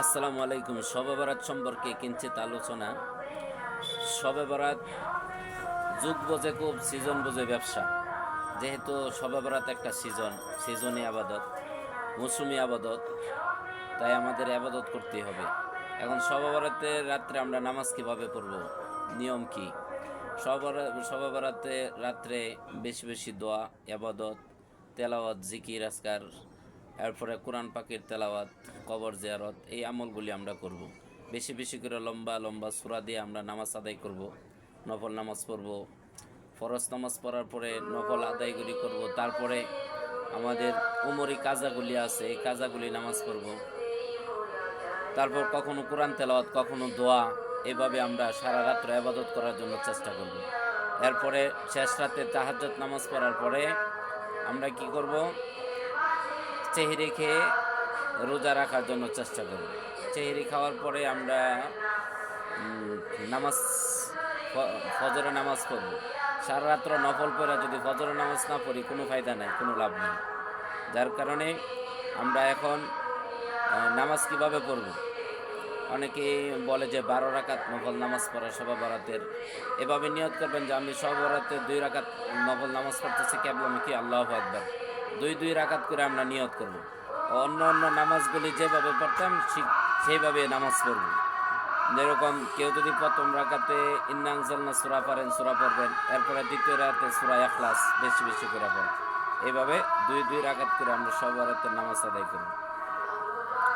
আসসালামু আলাইকুম। শবে বরাত সম্পর্কে কিঞ্চিত আলোচনা। শবে বরাত যুগ বোঝে খুব, সিজন বোঝে ব্যবসা। যেহেতু শবে বরাত একটা সিজন, সিজনে আবাদত, মৌসুমি আবাদত, তাই আমাদের আবাদত করতেই হবে। এখন শবে বরাতের রাত্রে আমরা নামাজ কীভাবে পড়ব? নিয়ম কি? শবে বরাতে রাত্রে বেশি বেশি দোয়া, আবাদত, তেলাওয়াত, জিকির, আজকার এরপরে কোরআন পাকের তেলাওয়াত, কবর জিয়ারত, এই আমলগুলি আমরা করব। বেশি বেশি করে লম্বা লম্বা সুরা দিয়ে আমরা নামাজ আদায় করব। নফল নামাজ পড়ব ফরজ নামাজ পড়ার পরে নফল আদায়গুলি করব তারপরে আমাদের উমরি কাজাগুলি আছে, এই কাজাগুলি নামাজ পড়ব তারপর কখনো কোরআন তেলাওয়াত, কখনো দোয়া, এভাবে আমরা সারা রাত্র আবাদত করার জন্য চেষ্টা করব এরপরে শেষ রাতে তাহাজ্জত নামাজ পড়ার পরে আমরা কি করব চেহারি খেয়ে রোজা রাখার জন্য চেষ্টা করব। চেহারি খাওয়ার পরে আমরা নামাজ ফজরে নামাজ পড়ব। সারা রাত্র নফল পড়া যদি ফজরে নামাজ না পড়ি, কোনো ফায়দা নাই, কোনো লাভ নেই। যার কারণে আমরা এখন নামাজ কীভাবে পড়ব? অনেকে বলে যে বারো রাকাত নফল নামাজ পড়া সবা বরাতের এভাবে নিয়ত করবেন যে আমি সব বরাতে দুই রাকাত নফল নামাজ পড়তেছি, কেবলমুখী আল্লাহ আকবর। দুই দুই রাকাত করে আমরা নিয়ত করব। অন্য অন্য নামাজগুলি যেভাবে পড়তাম, ঠিক সেইভাবে নামাজ পড়ব। যেরকম কেউ যদি প্রথম রাখাতে ইন্নাংজালনা সুরা পারেন সুরা পড়বেন, এরপরে দ্বিতীয় রাতে সুরা এখলাস বেশি বেশি করে পড়েন এইভাবে দুই দুই রাখাত করে আমরা সব রাতের নামাজ আদায় করব।